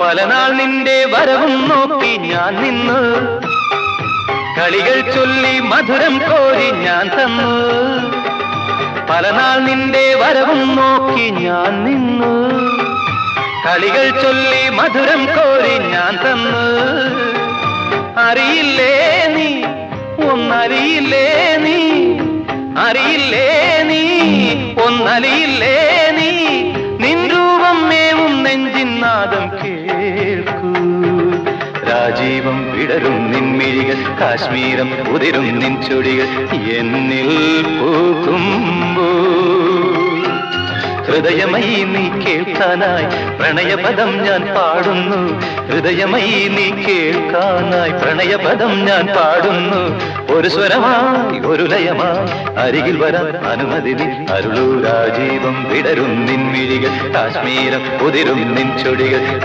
പല നാൾ നിന്റെ വരവും നോക്കി ഞാൻ നിന്നു കളികൾ ചൊല്ലി മധുരം കോരി ഞാൻ തന്നു. പല നാൾ നിന്റെ വരവും നോക്കി ഞാൻ നിന്നു. കളികൾ ചൊല്ലി മധുരം കോരി ഞാൻ തന്നു. അറിയില്ലേ നീ? ഒന്നറിയില്ലേ നീ? രാജീവം വിടരും നിൻമിഴികൾ കാശ്മീരം ഉതിരും നിൻ ചൊടികൾ എന്നിൽ പൂക്കുമ്പോ ഹൃദയമൈ നീ കേൾക്കാനായി പ്രണയപദം ഞാൻ പാടുന്നു. ഹൃദയമൈ നീ കേൾക്കാനായി പ്രണയപദം ഞാൻ പാടുന്നു. ഒരു സ്വരമായി ഒരു ലയമായി അരികിൽ വരാൻ അനുമതി അരുളൂ രാജീവം വിടരും നിൻമിഴികൾ കാശ്മീരം ഉതിരും നിൻ ചൊടികൾ.